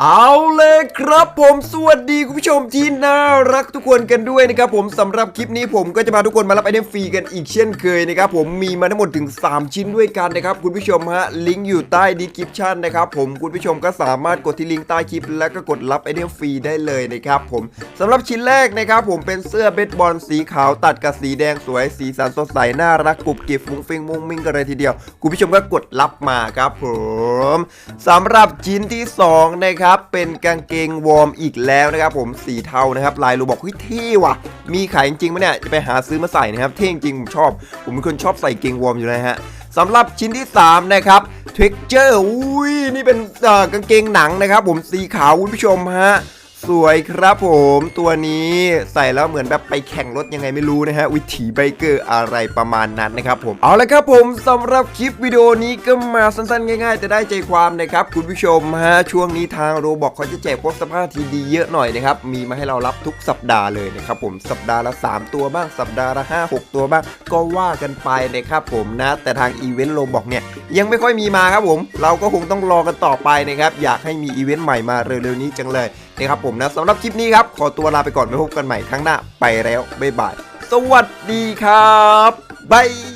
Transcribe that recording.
เอาเลยครับผมสวัสดีคุณผู้ชมที่น่ารักทุกคนกันด้วยนะครับผมสำหรับคลิปนี้ผมก็จะพาทุกคนมารับไอเทมฟรีกันอีกเช่นเคยนะครับผมมีมาทั้งหมดถึง 3 ชิ้นด้วยกันนะครับคุณผู้ชมฮะลิงก์อยู่ใต้ดีคริปชันนะครับผมคุณผู้ชมก็สามารถกดที่ลิงก์ใต้คลิป แล้วก็กดรับไอเทมฟรีได้เลยนะครับผมสำหรับชิ้นแรกนะครับผมเป็นเสื้อเบสบอลสีขาวตัดกับสีแดงสวยสีสันสดใสน่ารักกรุบกริบฟุ้งฟิงมุ้งมิ้งกันเลยทีเดียว คุณผู้ชมก็กดรับมาครับผมสำหรับชิ้นที่สองนะครับเป็นกางเกงวอร์มอีกแล้วนะครับผมสีเทานะครับ ลายรูบอกเฮ้ยเท่ว่ะ มีขายจริงไหมเนี่ย จะไปหาซื้อมาใส่นะครับ เท่จริงผมชอบ ผมเป็นคนชอบใส่เกงวอร์มอยู่แล้วฮะสำหรับชิ้นที่ 3 นะครับเท็กเจอร์อุ้ยนี่เป็นกางเกงหนังนะครับ ผมสีขาวคุณผู้ชมฮะ สวยครับผมตัวนี้ใส่แล้วเหมือนแบบไปแข่งรถยังไงไม่รู้นะฮะวิถีไบเกอร์อะไรประมาณนั้นนะครับผมเอาละครับผมสำหรับคลิปวิดีโอนี้ก็มาสั้นๆ ง่ายๆ แต่ได้ใจความนะครับคุณผู้ชมฮะช่วงนี้ทางโรบอกเขาจะแจกพวกสภาพทีดีเยอะหน่อยนะครับมีมาให้เรารับทุกสัปดาห์เลยนะครับผมสัปดาห์ละ 3 ตัวบ้างสัปดาห์ละ 5 6 ตัวบ้างก็ว่ากันไปนะครับผมนะ แต่ทางอีเวนต์โรบอกเนี่ยยังไม่ค่อยมีมาครับผม เราก็คงต้องรอกันต่อไปนะครับอยากให้มีอีเวนต์ใหม่มาเร็วๆนี้จังเลย นะครับผมนะสำหรับคลิปนี้ครับ ขอตัวลาไปก่อนไว้พบกันใหม่ครั้งหน้าไปแล้วบ๊ายบาย สวัสดีครับบาย